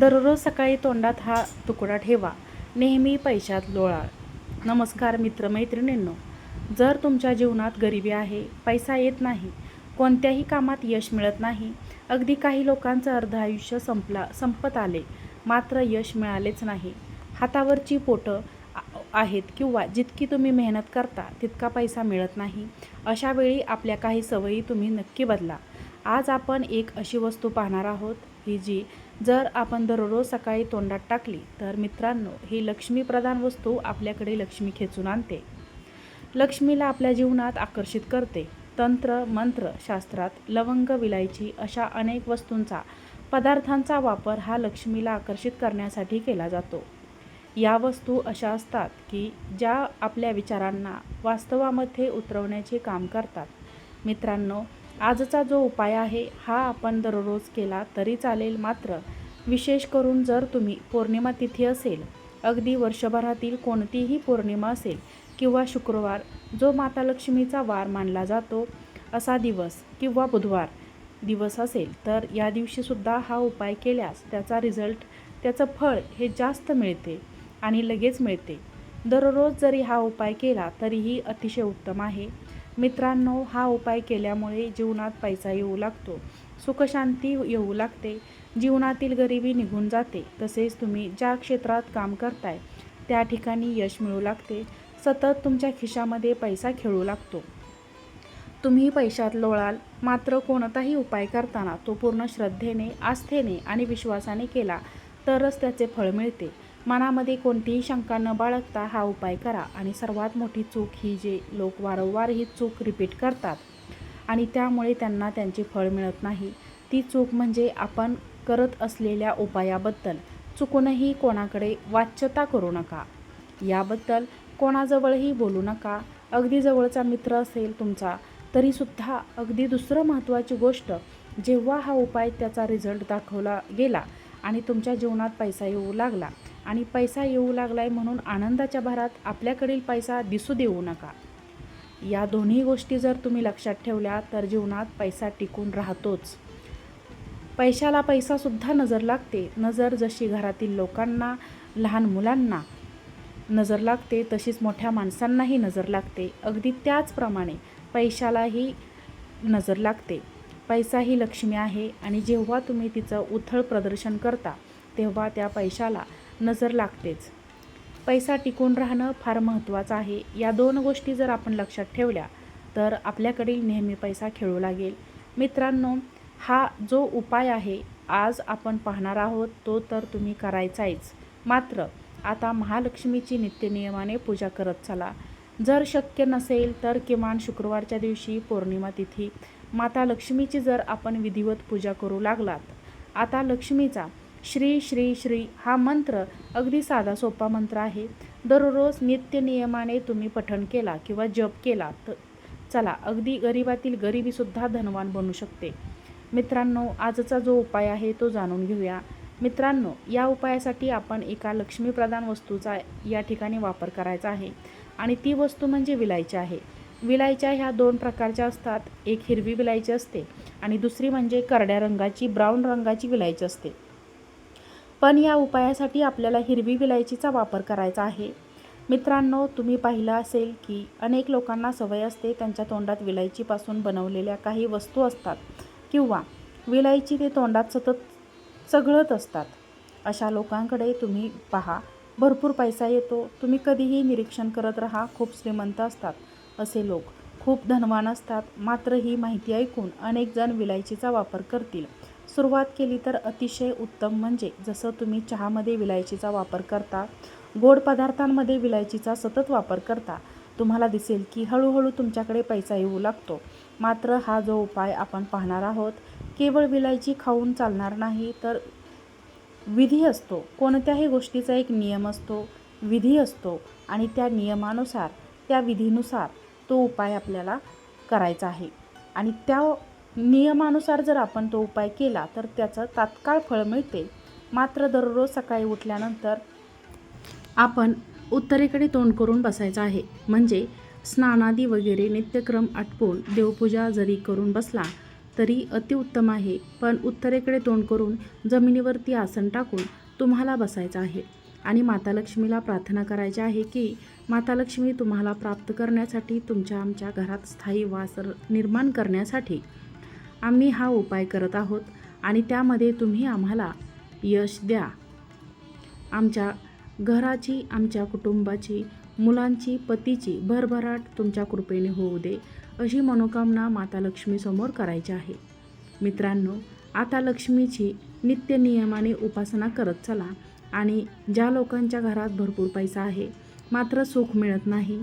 दररोज सकाळी तोंडात हा तुकडा ठेवा. नेहमी पैशात लोळाळ नमस्कार मित्रमैत्रिणींनो जर तुमच्या जीवनात गरिबी आहे पैसा येत नाही कोणत्याही कामात यश मिळत नाही अगदी काही लोकांचं अर्ध आयुष्य संपला संपत आले मात्र यश मिळालेच नाही. हातावरची पोटं आहेत किंवा जितकी तुम्ही मेहनत करता तितका पैसा मिळत नाही. अशा वेळी आपल्या काही सवयी तुम्ही नक्की बदला. आज आपण एक अशी वस्तू पाहणार आहोत ही जी जर आपण दररोज सकाळी तोंडात टाकली तर मित्रांनो ही लक्ष्मीप्रधान वस्तू आपल्याकडे लक्ष्मी खेचून आणते. लक्ष्मीला आपल्या जीवनात आकर्षित करते. तंत्र मंत्र शास्त्रात लवंग विलायची अशा अनेक वस्तूंचा पदार्थांचा वापर हा लक्ष्मीला आकर्षित करण्यासाठी केला जातो. या वस्तू अशा असतात की ज्या आपल्या विचारांना वास्तवामध्ये उतरवण्याचे काम करतात. मित्रांनो आजचा जो उपाय आहे हा आपण दररोज केला तरी चालेल मात्र विशेष करून जर तुम्ही पौर्णिमा तिथी असेल अगदी वर्षभरातील कोणतीही पौर्णिमा असेल किंवा शुक्रवार जो माता लक्ष्मीचा वार मानला जातो असा दिवस किंवा बुधवार दिवस असेल तर या दिवशीसुद्धा हा उपाय केल्यास त्याचा रिझल्ट त्याचं फळ हे जास्त मिळते आणि लगेच मिळते. दररोज जरी हा उपाय केला तरीही अतिशय उत्तम आहे. मित्रांनो हा उपाय केल्यामुळे जीवनात पैसा येऊ लागतो. सुखशांती येऊ लागते. जीवनातील गरिबी निघून जाते. तसेच तुम्ही ज्या क्षेत्रात काम करताय त्या ठिकाणी यश मिळू लागते. सतत तुमच्या खिशामध्ये पैसा खेळू लागतो. तुम्ही पैशात लोळाल. मात्र कोणताही उपाय करताना तो पूर्ण श्रद्धेने आस्थेने आणि विश्वासाने केला तरच त्याचे फळ मिळते. मनामध्ये कोणतीही शंका न बाळगता हा उपाय करा. आणि सर्वात मोठी चूक ही जे लोक वारंवार ही चूक रिपीट करतात आणि त्यामुळे त्यांना त्यांचे फळ मिळत नाही. ती चूक म्हणजे आपण करत असलेल्या उपायाबद्दल. चुकूनही कोणाकडे वाच्यता करू नका. याबद्दल कोणाजवळही बोलू नका. अगदी जवळचा मित्र असेल तुमचा तरीसुद्धा अगदी दुसरं महत्त्वाची गोष्ट जेव्हा हा उपाय त्याचा रिझल्ट दाखवला गेला आणि तुमच्या जीवनात पैसा येऊ लागला आणि पैसा येऊ लागलाय म्हणून आनंदाच्या भरात आपल्याकडील पैसा दिसू देऊ नका. या दोन्ही गोष्टी जर तुम्ही लक्षात ठेवल्या तर जीवनात पैसा टिकून राहतोच. पैशाला पैसासुद्धा नजर लागते. नजर जशी घरातील लोकांना लहान मुलांना नजर लागते तशीच मोठ्या माणसांनाही नजर लागते. अगदी त्याचप्रमाणे पैशालाही नजर लागते. पैसा ही लक्ष्मी आहे आणि जेव्हा तुम्ही तिचं उथळ प्रदर्शन करता तेव्हा त्या पैशाला नजर लागतेच. पैसा टिकून राहणं फार महत्त्वाचं आहे. या दोन गोष्टी जर आपण लक्षात ठेवल्या तर आपल्याकडील नेहमी पैसा खेळू लागेल. मित्रांनो हा जो उपाय आहे आज आपण पाहणार आहोत तो तर तुम्ही करायचाच मात्र आता महालक्ष्मीची नित्यनियमाने पूजा करत चला. जर शक्य नसेल तर किमान शुक्रवारच्या दिवशी पौर्णिमा तिथी. माता लक्ष्मीची जर आपण विधिवत पूजा करू लागलात आता लक्ष्मीचा श्री श्री श्री हा मंत्र अगदी साधा सोपा मंत्र आहे. दररोज नित्य नियमाने तुम्ही पठण केला किंवा जप केला तर चला अगदी गरिबातील गरिबीसुद्धा धनवान बनू शकते. मित्रांनो आजचा जो उपाय आहे तो जाणून घेऊया. मित्रांनो या उपायासाठी आपण एका लक्ष्मीप्रधान वस्तूचा या ठिकाणी वापर करायचा आहे. आणि ती वस्तू म्हणजे विलायची आहे. विलायच्या ह्या दोन प्रकारच्या असतात. एक हिरवी विलायची असते आणि दुसरी म्हणजे करड्या रंगाची ब्राऊन रंगाची विलायची असते. पण या उपायासाठी आपल्याला हिरवी विलायचीचा वापर करायचा आहे. मित्रांनो तुम्ही पाहिलं असेल की अनेक लोकांना सवय असते त्यांच्या तोंडात विलायचीपासून बनवलेल्या काही वस्तू असतात किंवा विलायची ते तोंडात सतत चघळत असतात. अशा लोकांकडे तुम्ही पहा भरपूर पैसा येतो तुम्ही कधीही निरीक्षण करत राहा खूप श्रीमंत असतात असे लोक. खूप धनवान असतात मात्र ही माहिती ऐकून अनेक जण विलायचीचा वापर करतील. सुरुवात केली तर अतिशय उत्तम म्हणजे जसं तुम्ही चहामध्ये विलायचीचा वापर करता गोड पदार्थांमध्ये विलायचीचा सतत वापर करता तुम्हाला दिसेल की हळूहळू तुमच्याकडे पैसा येऊ लागतो. मात्र हा जो उपाय आपण पाहणार आहोत केवळ विलायची खाऊन चालणार नाही तर विधी असतो. कोणत्याही गोष्टीचा एक नियम असतो विधी असतो आणि त्या नियमानुसार त्या विधीनुसार तो उपाय आपल्याला करायचा आहे. आणि त्या नियमानुसार जर आपण तो उपाय केला तर त्याचं तात्काळ फळ मिळते. मात्र दररोज सकाळी उठल्यानंतर आपण उत्तरेकडे तोंड करून बसायचं आहे. म्हणजे स्नानादी वगैरे नित्यक्रम आटपून देवपूजा जरी करून बसला तरी अतिउत्तम आहे. पण उत्तरेकडे तोंड करून जमिनीवरती आसन टाकून तुम्हाला बसायचं आहे. आणि माता लक्ष्मीला प्रार्थना करायची आहे की माता लक्ष्मी तुम्हाला प्राप्त करण्यासाठी तुमच्या आमच्या घरात स्थायी वास निर्माण करण्यासाठी आम्ही हा उपाय करत आहोत आणि त्यामध्ये तुम्ही आम्हाला यश द्या. आमच्या घराची आमच्या कुटुंबाची मुलांची पतीची भरभराट तुमच्या कृपेने होऊ दे अशी मनोकामना माता लक्ष्मीसमोर करायची आहे. मित्रांनो आता लक्ष्मीची नित्य नियमाने उपासना करत चला आणि ज्या लोकांच्या घरात भरपूर पैसा आहे मात्र सुख मिळत नाही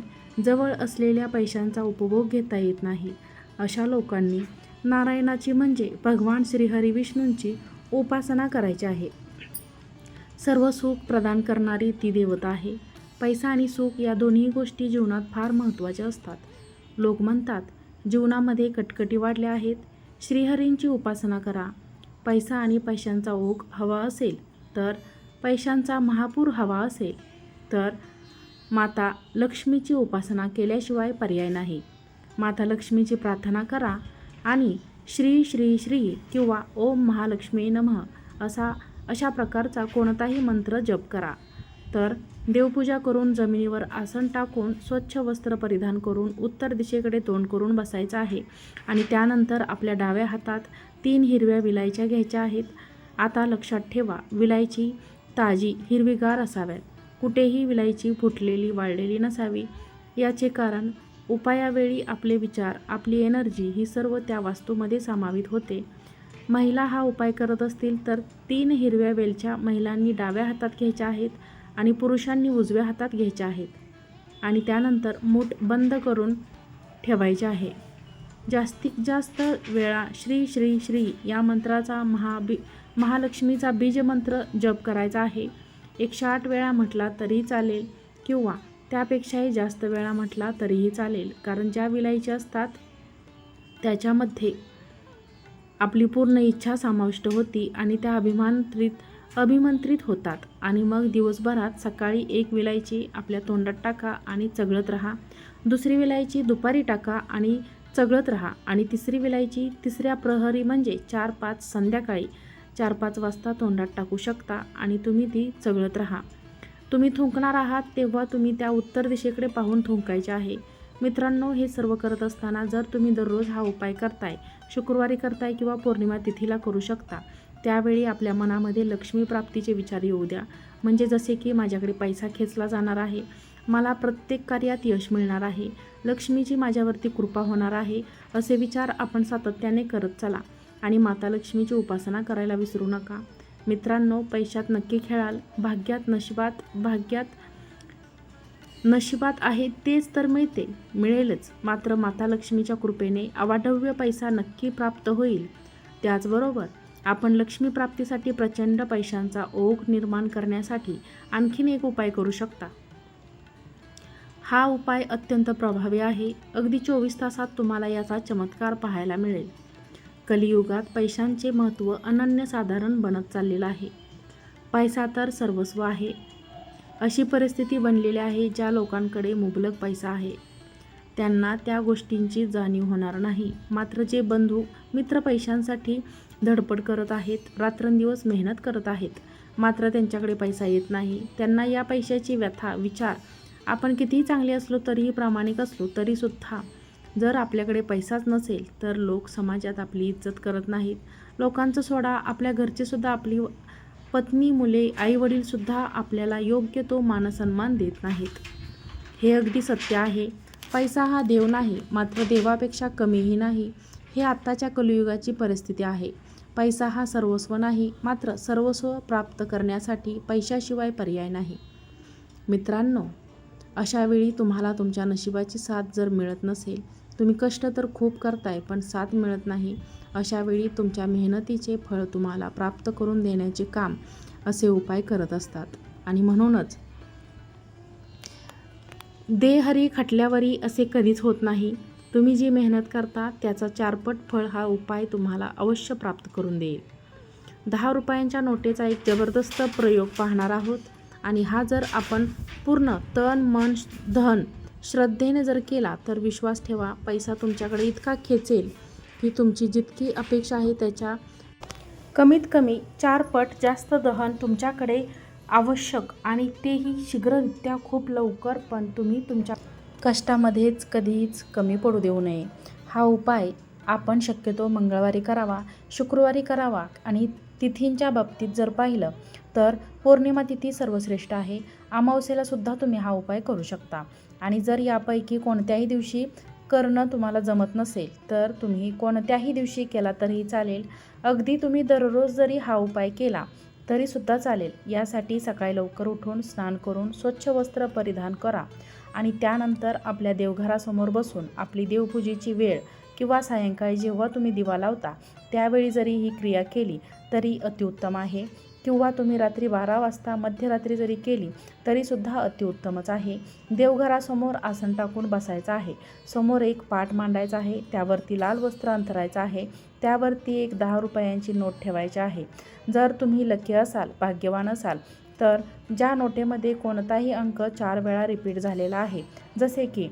जवळ असलेल्या पैशांचा उपभोग घेता येत नाही अशा लोकांनी नारायणाची म्हणजे भगवान श्रीहरी विष्णूंची उपासना करायची आहे. सर्व सुख प्रदान करणारी ती देवता आहे. पैसा आणि सुख या दोन्ही गोष्टी जीवनात फार महत्त्वाच्या असतात. लोक म्हणतात जीवनामध्ये कटकटी वाढल्या आहेत. श्रीहरींची उपासना करा. पैसा आणि पैशांचा ओघ हवा असेल तर पैशांचा महापूर हवा असेल तर माता लक्ष्मीची उपासना केल्याशिवाय पर्याय नाही. माता लक्ष्मीची प्रार्थना करा. आणि श्री श्री श्री किंवा ओम महालक्ष्मी नमः असा अशा प्रकारचा कोणताही मंत्र जप करा. तर देवपूजा करून जमिनीवर आसन टाकून स्वच्छ वस्त्र परिधान करून उत्तर दिशेकडे तोंड करून बसायचं आहे. आणि त्यानंतर आपल्या डाव्या हातात तीन हिरव्या विलायच्या घ्यायच्या आहेत. आता लक्षात ठेवा विलायची ताजी हिरवीगार असाव्यात. कुठेही विलायची फुटलेली वाळलेली नसावी. याचे कारण उपायावेळी आपले विचार आपली एनर्जी ही सर्व त्या वास्तूमध्ये समावित होते. महिला हा उपाय करत असतील तर तीन हिरव्या वेलच्या महिलांनी डाव्या हातात घ्यायच्या आहेत आणि पुरुषांनी उजव्या हातात घ्यायच्या आहेत आणि त्यानंतर मूठ बंद करून ठेवायचे आहे. जास्तीत जास्त वेळा श्री श्री श्री या मंत्राचा महाबी महालक्ष्मीचा बीजमंत्र जप करायचा आहे. एकशे आठ वेळा म्हटला तरी चालेल किंवा त्यापेक्षाही जास्त वेळा म्हटला तरीही चालेल. कारण ज्या विलायच्या असतात त्याच्यामध्ये आपली पूर्ण इच्छा समाविष्ट होती आणि त्या अभिमानत्रित अभिमंत्रित होतात. आणि मग दिवसभरात सकाळी एक विलायची आपल्या तोंडात टाका आणि चगळत राहा. दुसरी विलायची दुपारी टाका आणि चगळत राहा. आणि तिसरी विलायची तिसऱ्या प्रहरी म्हणजे चार पाच संध्याकाळी चार पाच वाजता तोंडात टाकू शकता आणि तुम्ही ती चगळत राहा. तुम्ही थुंकणार आहात तेव्हा तुम्ही त्या उत्तर दिशेकडे पाहून थुंकायचे आहे. मित्रांनो हे सर्व करत असताना जर तुम्ही दररोज हा उपाय करताय शुक्रवारी करताय किंवा पौर्णिमा तिथीला करू शकता. त्यावेळी आपल्या मनामध्ये लक्ष्मी प्राप्तीचे विचार येऊ द्या. म्हणजे जसे की माझ्याकडे पैसा खेचला जाणार आहे. मला प्रत्येक कार्यात यश मिळणार आहे. लक्ष्मीची माझ्यावरती कृपा होणार आहे असे विचार आपण सातत्याने करत चला. आणि माता लक्ष्मीची उपासना करायला विसरू नका. मित्रांनो पैशात नक्की खेळाल. भाग्यात नशिबात भाग्यात नशिबात आहे तेच तर मिळते. मिळेलच. मात्र माता लक्ष्मीच्या कृपेने अवाढव्य पैसा नक्की प्राप्त होईल. त्याचबरोबर आपण लक्ष्मी प्राप्तीसाठी प्रचंड पैशांचा ओघ निर्माण करण्यासाठी आणखीन एक उपाय करू शकता. हा उपाय अत्यंत प्रभावी आहे. अगदी चोवीस तासात तुम्हाला याचा चमत्कार पाहायला मिळेल. कलियुगात पैशांचे महत्त्व अनन्यसाधारण बनत चाललेलं आहे. पैसा तर सर्वस्व आहे. अशी परिस्थिती बनलेली आहे ज्या लोकांकडे मुबलक पैसा आहे. त्यांना त्या गोष्टींची जाणीव होणार नाही. मात्र जे बंधू मित्र पैशांसाठी धडपड करत आहेत रात्रंदिवस मेहनत करत आहेत मात्र त्यांच्याकडे पैसा येत नाही त्यांना या पैशाची व्यथा विचार आपण कितीही चांगले असलो तरीही प्रामाणिक असलो तरीसुद्धा जर आपल्याकडे पैसाच नसेल तर लोक समाजात आपली इज्जत करत नाहीत. लोकांचं सोडा आपल्या घरचेसुद्धा आपली पत्नी मुले आईवडीलसुद्धा आपल्याला योग्य तो मानसन्मान देत नाहीत. हे अगदी सत्य आहे. पैसा हा देव नाही मात्र देवापेक्षा कमीही नाही. हे आत्ताच्या कलियुगाची परिस्थिती आहे. पैसा हा सर्वस्व नाही मात्र सर्वस्व प्राप्त करण्यासाठी पैशाशिवाय पर्याय नाही. मित्रांनो अशावेळी तुम्हाला तुमच्या नशिबाची साथ जर मिळत नसेल तुम्ही कष्ट तर खूप करताय पण साथ मिळत नाही. अशावेळी तुमच्या मेहनतीचे फळ तुम्हाला प्राप्त करून देण्याचे काम असे उपाय करत असतात. आणि म्हणूनच देहरी खटल्यावरी असे कधीच होत नाही. तुम्ही जी मेहनत करता त्याचा चारपट फळ हा उपाय तुम्हाला अवश्य प्राप्त करून देईल. दहा रुपयांच्या नोटेचा एक जबरदस्त प्रयोग पाहणार आहोत. आणि हा जर आपण पूर्ण तन मन धन श्रद्धेने जर केला तर विश्वास ठेवा. पैसा तुमच्याकडे इतका खेचेल की तुमची जितकी अपेक्षा आहे त्याच्या कमीत कमी चार पट जास्त दहन तुमच्याकडे आवश्यक आणि तेही शीघ्ररित्या खूप लवकर पण तुम्ही तुमच्या कष्टामध्येच कधीच कमी पडू देऊ नये. हा उपाय आपण शक्यतो मंगळवारी करावा शुक्रवारी करावा आणि तिथींच्या बाबतीत जर पाहिलं तर पौर्णिमा तिथी सर्वश्रेष्ठ आहे. अमावस्येला सुद्धा तुम्ही हा उपाय करू शकता. आणि जर यापैकी कोणत्याही दिवशी करणं तुम्हाला जमत नसेल तर तुम्ही कोणत्याही दिवशी केला तरीही चालेल. अगदी तुम्ही दररोज जरी हा उपाय केला तरीसुद्धा चालेल. यासाठी सकाळी लवकर उठून स्नान करून स्वच्छ वस्त्र परिधान करा. आणि त्यानंतर आपल्या देवघरासमोर बसून आपली देवपूजेची वेळ किंवा सायंकाळी जेव्हा तुम्ही दिवा लावता त्यावेळी जरी ही क्रिया केली तरी अतिउत्तम आहे. किंवा तुम्ही रात्री बारा वाजता मध्यरात्री जरी केली तरीसुद्धा अतिउत्तमच आहे. देवघरासमोर आसन टाकून बसायचं आहे. समोर एक पाट मांडायचा आहे. त्यावरती लाल वस्त्र अंतरायचं आहे. त्यावरती एक दहा रुपयांची नोट ठेवायची आहे. जर तुम्ही लकी असाल भाग्यवान असाल तर ज्या नोटेमध्ये कोणताही अंक चार वेळा रिपीट झालेला आहे जसे की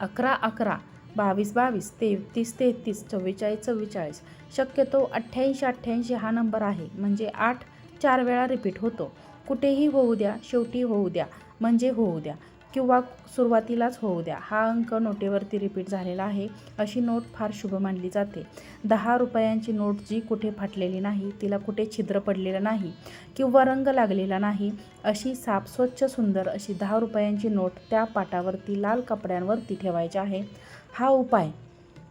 अकरा अकरा बावीस बावीस तेहतीस तेहतीस चव्वेचाळीस चव्वेचाळीस शक्यतो अठ्ठ्याऐंशी अठ्ठ्याऐंशी हा नंबर आहे. म्हणजे आठ चार वेळा रिपीट होतो. कुठेही होऊ द्या शेवटी होऊ द्या म्हणजे होऊ द्या किंवा सुरुवातीलाच होऊ द्या हा अंक नोटेवरती रिपीट झालेला आहे अशी नोट फार शुभ मानली जाते. दहा रुपयांची नोट जी कुठे फाटलेली नाही तिला कुठे छिद्र पडलेलं नाही किंवा रंग लागलेला नाही अशी साफ स्वच्छ सुंदर अशी दहा रुपयांची नोट त्या पाटावरती लाल कपड्यांवरती ठेवायची आहे. हा उपाय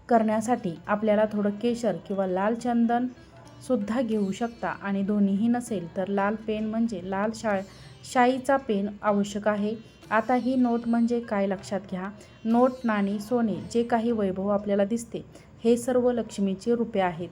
करण्यासाठी आपल्याला थोडं केशर किंवा लाल चंदन सुद्धा घेऊ शकता. आणि दोन्हीही नसेल तर लाल पेन म्हणजे लाल शा शाईचा पेन आवश्यक आहे. आता ही नोट म्हणजे काय लक्षात घ्या. नोट नाणी सोने जे काही वैभव आपल्याला दिसते हे सर्व लक्ष्मीची रूपे आहेत.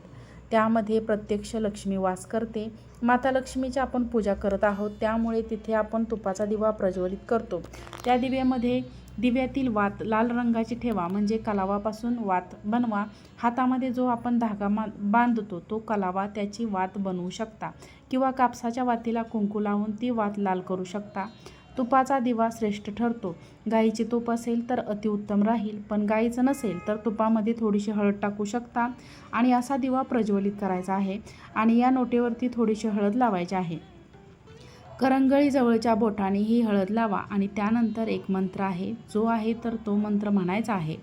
त्यामध्ये प्रत्यक्ष लक्ष्मी वास करते. माता लक्ष्मीची आपण पूजा करत आहोत. त्यामुळे तिथे आपण तुपाचा दिवा प्रज्वलित करतो. त्या दिव्यामध्ये दिव्यातील वात लाल रंगाची ठेवा म्हणजे कलावापासून वात बनवा. हातामध्ये जो आपण धागा मा बांधतो तो कलावा त्याची वात बनवू शकता किंवा कापसाच्या वातीला कुंकू लावून ती वात लाल करू शकता. तुपाचा दिवा श्रेष्ठ ठरतो. गाईचे तूप असेल तर अतिउत्तम राहील पण गाईचं नसेल तर तुपामध्ये थोडीशी हळद टाकू शकता. आणि असा दिवा प्रज्वलित करायचा आहे आणि या नोटेवरती थोडीशी हळद लावायची आहे. करंगळी जवळच्या बोटाने ही हळद लावा आणि त्यानंतर एक मंत्र आहे. जो आहे तर तो मंत्र म्हणायचा आहे.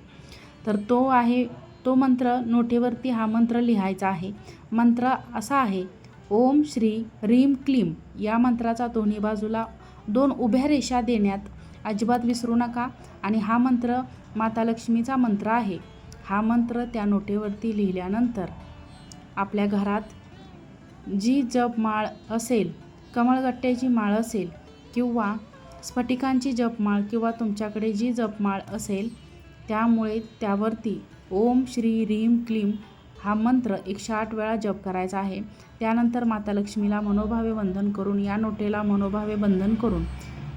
तर तो आहे तो मंत्र नोटेवरती हा मंत्र लिहायचा आहे. मंत्र असा आहे ओम श्री रीम क्लीम. या मंत्राचा दोन्ही बाजूला दोन उभ्या रेषा देण्यात अजिबात विसरू नका. आणि हा मंत्र माता लक्ष्मीचा मंत्र आहे. हा मंत्र त्या नोटेवरती लिहिल्यानंतर आपल्या घरात जी जपमाळ असेल कमळगट्ट्याची माळ असेल किंवा स्फटिकांची जपमाळ किंवा तुमच्याकडे जी जपमाळ असेल त्यामुळे त्यावरती ओम श्री रीम क्लीम हा मंत्र एकशे आठ वेळा जप करायचा आहे. त्यानंतर माता लक्ष्मीला मनोभावे वंदन करून या नोटेला मनोभावे वंदन करून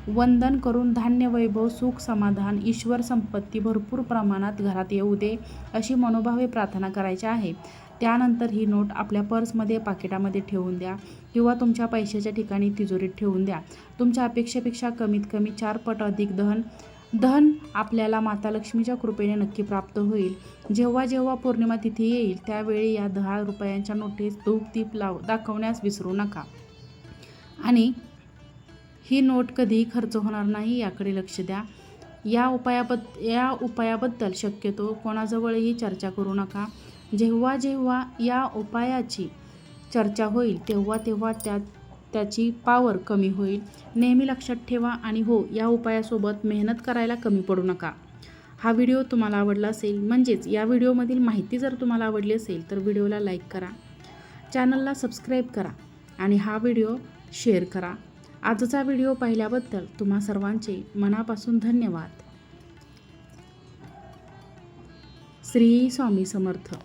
वंदन करून धान्य वैभव सुख समाधान ईश्वर संपत्ती भरपूर प्रमाणात घरात येऊ दे अशी मनोभावे प्रार्थना करायची आहे. त्यानंतर ही नोट आपल्या पर्समध्ये पाकिटामध्ये ठेवून द्या. किंवा तुमच्या पैशाच्या ठिकाणी तिजोरीत ठेवून द्या. तुमच्या अपेक्षेपेक्षा कमीत कमी चार पट अधिक दहन धन आपल्याला माता लक्ष्मीच्या कृपेने नक्की प्राप्त होईल. जेव्हा जेव्हा पौर्णिमा तिथी येईल त्यावेळी या दहा रुपयांच्या नोटीस धूप दीप लाव दाखवण्यास विसरू नका. आणि ही नोट कधीही खर्च होणार नाही याकडे लक्ष द्या. या उपायाबद्द या उपायाबद्दल शक्यतो कोणाजवळही चर्चा करू नका. जेव्हा जेव्हा या उपायाची चर्चा होईल तेव्हा तेव्हा त्या त्याची पावर कमी होईल. नेहमी लक्षात ठेवा आणि हो या उपायासोबत मेहनत करायला कमी पडू नका. हा व्हिडिओ तुम्हाला आवडला असेल म्हणजेच या व्हिडिओमधील माहिती जर तुम्हाला आवडली असेल तर व्हिडिओला लाईक करा. चॅनलला सबस्क्राईब करा आणि हा व्हिडिओ शेअर करा. आजचा व्हिडिओ पाहिल्याबद्दल तुम्हा सर्वांचे मनापासून धन्यवाद. श्री स्वामी समर्थ.